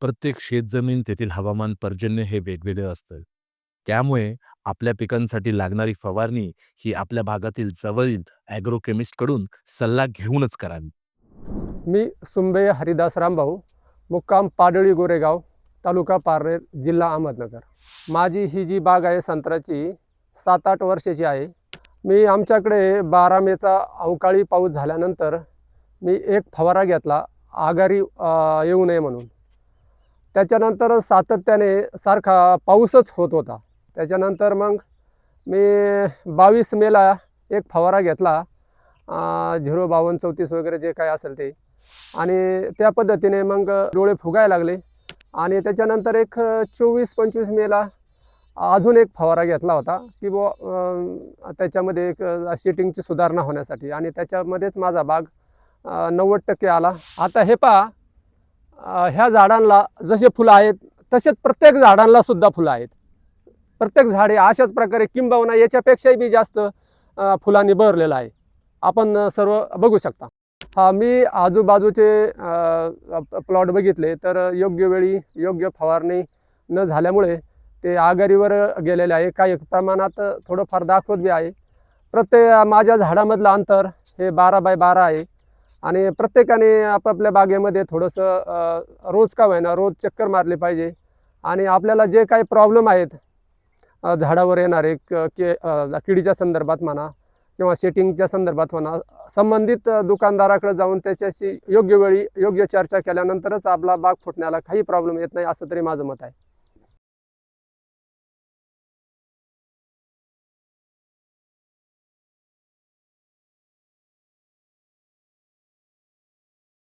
प्रत्येक शेतजमीन तेथील हवामान पर्जन्य हे वेगवेगळं असतं. त्यामुळे आपल्या पिकांसाठी लागणारी फवारणी ही आपल्या भागातील जवळील ॲग्रोकेमिस्टकडून सल्ला घेऊनच करावी. मी सुंबे हरिदास रामभाऊ मुक्काम पाडळी गोरेगाव तालुका पारनेर जिल्हा अहमदनगर. माझी ही जी बाग आहे संत्र्याची सात आठ वर्षाची आहे. मी आमच्याकडे बारा मेचा अवकाळी पाऊस झाल्यानंतर मी एक फवारा घेतला आघारी येऊ नये म्हणून. त्याच्यानंतर सातत्याने सारखा पाऊसच होत होता. त्याच्यानंतर मग मी बावीस मेला एक फवारा घेतला. झिरो बावन्न चौतीस वगैरे जे काय असेल ते. आणि त्या पद्धतीने मग डोळे फुगायला लागले. आणि त्याच्यानंतर एक चोवीस पंचवीस मेला अजून एक फवारा घेतला होता की बुवा त्याच्यामध्ये एक शिटिंगची सुधारणा होण्यासाठी. आणि त्याच्यामध्येच माझा बाग नव्वद टक्के आला. आता हे पहा ह्या झाडांना जसे फुलं आहेत तसेच प्रत्येक झाडांना सुद्धा फुलं आहेत. प्रत्येक झाडे अशाच प्रकारे किंबहुना याच्यापेक्षाही बी जास्त फुलांनी बहरलेलं आहे. आपण सर्व बघू शकता. हा मी आजूबाजूचे प्लॉट बघितले तर योग्य वेळी योग्य फवारणी न झाल्यामुळे ते आघारीवर गेलेले आहे. काही प्रमाणात थोडंफार दाखवत बी आहे. प्रत्येक माझ्या झाडामधलं अंतर हे बारा बाय बारा आहे. आणि प्रत्येकाने आपापल्या बागेमध्ये थोडंसं रोज का होईना रोज चक्कर मारली पाहिजे. आणि आपल्याला जे काही प्रॉब्लेम आहेत झाडावर येणारे क- के किडीच्या संदर्भात म्हणा किंवा सेटिंगच्या संदर्भात म्हणा संबंधित दुकानदाराकडे जाऊन त्याच्याशी योग्य वेळी योग्य चर्चा केल्यानंतरच आपला बाग फुटण्याला काही प्रॉब्लेम येत नाही असं तरी माझं मत आहे.